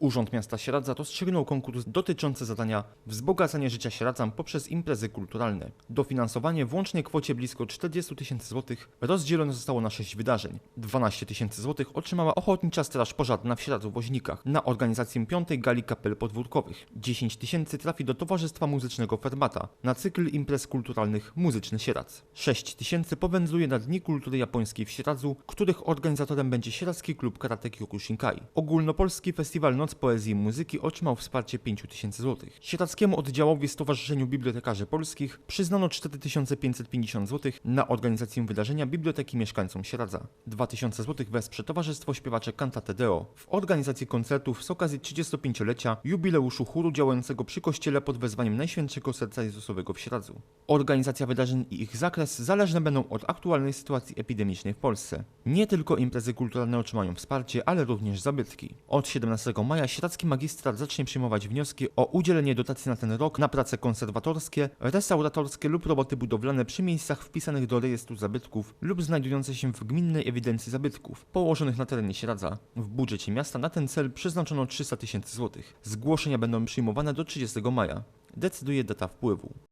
Urząd Miasta Sieradza rozstrzygnął konkurs dotyczący zadania wzbogacanie życia Sieradzan poprzez imprezy kulturalne. Dofinansowanie w łącznej kwocie blisko 40 tysięcy złotych rozdzielone zostało na 6 wydarzeń. 12 tysięcy złotych otrzymała Ochotnicza Straż Pożarna w Sieradzu Woźnikach na organizację piątej gali kapel podwórkowych. 10 tysięcy trafi do Towarzystwa Muzycznego Ferbata na cykl imprez kulturalnych Muzyczny Sieradz. 6 tysięcy powędruje na Dni Kultury Japońskiej w Sieradzu, których organizatorem będzie Sieradzki Klub Karate Kyokushinkai. Ogólnopolski Festiwal Noc Poezji i Muzyki otrzymał wsparcie 5 tysięcy złotych. Sieradzkiemu oddziałowi Stowarzyszeniu Bibliotekarzy Polskich przyznano 4550 zł na organizację wydarzenia Biblioteki Mieszkańcom Sieradza. 2000 zł wesprze Towarzystwo Śpiewacze Cantate Deo w organizacji koncertów z okazji 35-lecia jubileuszu chóru działającego przy kościele pod wezwaniem Najświętszego Serca Jezusowego w Sieradzu. Organizacja wydarzeń i ich zakres zależne będą od aktualnej sytuacji epidemicznej w Polsce. Nie tylko imprezy kulturalne otrzymają wsparcie, ale również zabytki. Od 17 maja Magistrat zacznie przyjmować wnioski o udzielenie dotacji na ten rok na prace konserwatorskie, restauratorskie lub roboty budowlane przy miejscach wpisanych do rejestru zabytków lub znajdujące się w gminnej ewidencji zabytków położonych na terenie Sieradza. W budżecie miasta na ten cel przeznaczono 300 tysięcy złotych. Zgłoszenia będą przyjmowane do 30 maja. Decyduje data wpływu.